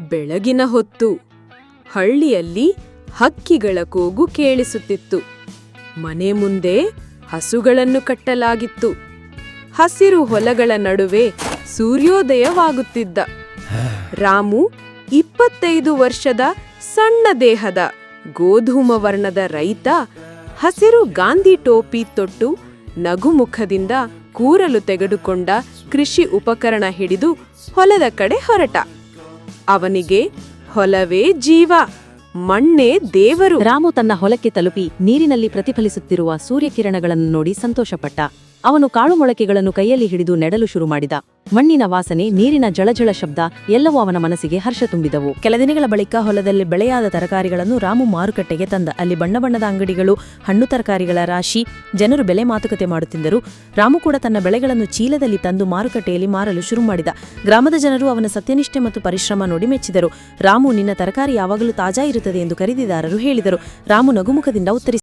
ಬೆಳಗಿನ ಹೊತ್ತು. ಹಳ್ಳಿಯಲ್ಲಿ ಹಕ್ಕಿಗಳ ಕೂಗು ಕೇಳಿಸುತ್ತಿತ್ತು. ಮನೆ ಮುಂದೆ ಹಸುಗಳನ್ನು ಕಟ್ಟಲಾಗಿತ್ತು. ಹಸಿರು ಹೊಲಗಳ ನಡುವೆ ಸೂರ್ಯೋದಯವಾಗುತ್ತಿದ್ದ. ರಾಮು ಇಪ್ಪತ್ತೈದು ವರ್ಷದ ಸಣ್ಣ ದೇಹದ ಗೋಧೂಮ ವರ್ಣದ ರೈತ ಹಸಿರು ಗಾಂಧಿ ಟೋಪಿ ತೊಟ್ಟು ನಗುಮುಖದಿಂದ ಕೂರಲು ತೆಗೆದುಕೊಂಡ ಕೃಷಿ ಉಪಕರಣ ಹಿಡಿದು ಹೊಲದ ಕಡೆ ಹೊರಟ. ಅವನಿಗೆ ಹೊಲವೇ ಜೀವ ಮಣ್ಣೇ ದೇವರು. ರಾಮು ತನ್ನ ಹೊಲಕ್ಕೆ ತಲುಪಿ ನೀರಿನಲ್ಲಿ ಪ್ರತಿಫಲಿಸುತ್ತಿರುವ ಸೂರ್ಯಕಿರಣಗಳನ್ನು ನೋಡಿ ಸಂತೋಷಪಟ್ಟ. ಅವನು ಕಾಳು ಮೊಳಕೆಗಳನ್ನು ಕೈಯಲ್ಲಿ ಹಿಡಿದು ನೆಡಲು ಶುರು ಮಾಡಿದ. ಮಣ್ಣಿನ ವಾಸನೆ, ನೀರಿನ ಜಳಜಳ ಶಬ್ದ ಎಲ್ಲವೂ ಅವನ ಮನಸ್ಸಿಗೆ ಹರ್ಷ ತುಂಬಿದವು. ಕೆಲ ದಿನಗಳ ಬಳಿಕ ಹೊಲದಲ್ಲಿ ಬೆಳೆಯಾದ ತರಕಾರಿಗಳನ್ನು ರಾಮು ಮಾರುಕಟ್ಟೆಗೆ ತಂದ. ಅಲ್ಲಿ ಬಣ್ಣ ಬಣ್ಣದ ಅಂಗಡಿಗಳು, ಹಣ್ಣು ತರಕಾರಿಗಳ ರಾಶಿ, ಜನರು ಬೆಲೆ ಮಾತುಕತೆ ಮಾಡುತ್ತಿದ್ದರು. ರಾಮು ಕೂಡ ತನ್ನ ಬೆಳೆಗಳನ್ನು ಚೀಲದಲ್ಲಿ ತಂದು ಮಾರುಕಟ್ಟೆಯಲ್ಲಿ ಮಾರಲು ಶುರು ಮಾಡಿದ. ಗ್ರಾಮದ ಜನರು ಅವನ ಸತ್ಯನಿಷ್ಠೆ ಮತ್ತು ಪರಿಶ್ರಮ ನೋಡಿ ಮೆಚ್ಚಿದರು. ರಾಮು, ನಿನ್ನ ತರಕಾರಿ ಯಾವಾಗಲೂ ತಾಜಾ ಇರುತ್ತದೆ ಎಂದು ಖರೀದಿದಾರರು ಹೇಳಿದರು. ರಾಮು ನಗುಮುಖದಿಂದ ಉತ್ತರಿಸಿದ